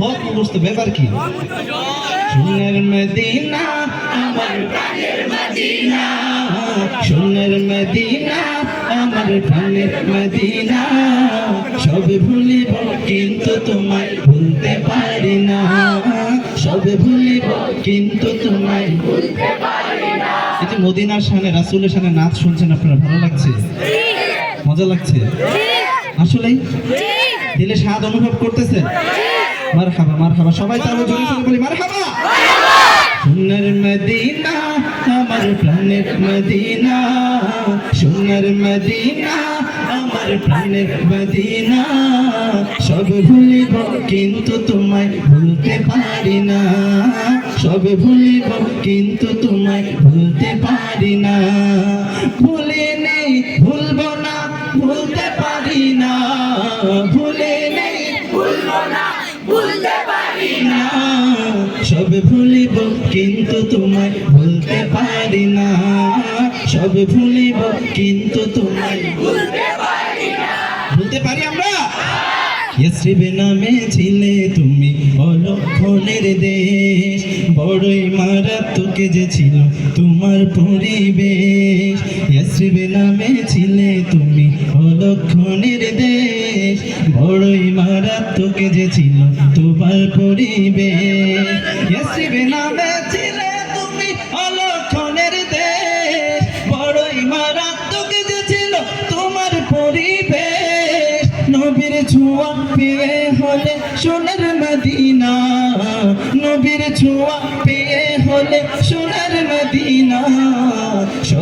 হোক মুখস্থ ব্যাপার কি? সোনার মদিনা আমার প্রাণের মদিনা। সোনার মদিনা আমার প্রাণের মদিনা। সব ভুলিব কিন্তু তোমায় ভুলতে পারি না। সব ভুলিব কিন্তু তোমায় ভুলতে পারি না। এই যে মদিনার সামনে রাসুলের সামনে নাচ শুনছেন আপনারা ভালো লাগছে? মজা লাগছে? আসলেই? দিলে স্বাদ অনুভব করতেছেন মার হাবা মার সবাই তাহলে জোরে বলি মদিনা, আমার প্রাণের মদিনা। সোনার মদিনা, আমার প্রাণের মদিনা। সব ভুলিব কিন্তু তোমায় ভুলতে পারি না। সব ভুলিব কিন্তু তোমায় ভুলতে পারি না। ভুলে নেই, ভুলবো না, ভুলতে পারি না ভুলে নেই। না সব ভুলিব কিন্তু তোমায় ভুলতে পারি না সব ভুলিব কিন্তু তোমায় ভুলতে পারি আমরা? ইয়সরিবে নামে ছিলে তুমি অলক্ষণের দেশ। বড়ই মারাত্মক যে ছিল তোমার পরিবেশ। ইয়সরিবে নামে ছিলে তুমি অলক্ষণের দেশ, বড়ই মারাত্মক যে ছিল তোমার পরিবেশ। ইয়সরিবে নামে ছিলে তুমি অলক্ষণের দেশ, বড়ই মারাত্মক যে ছিল তোমার পরিবেশ। নবীর ছোঁয়া পেয়ে হলে সোনার মদিনা, নবীর ছোঁয়া পেয়ে হলে সোনার মদিনা।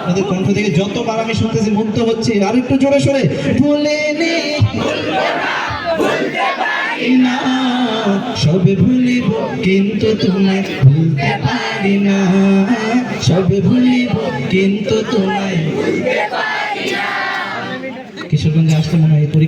আপনাদের কণ্ঠ থেকে যতবার আমি শুনতেছি মুগ্ধ হচ্ছে, আর একটু জোরে সরে, ভুলে সব ভুলিব, কিন্তু তোমায় ভুলতে পারি না। সবে ভুলিব, কিন্তু তোমায় কিশোরগঞ্জে আসতে মনে হয় পরীক্ষা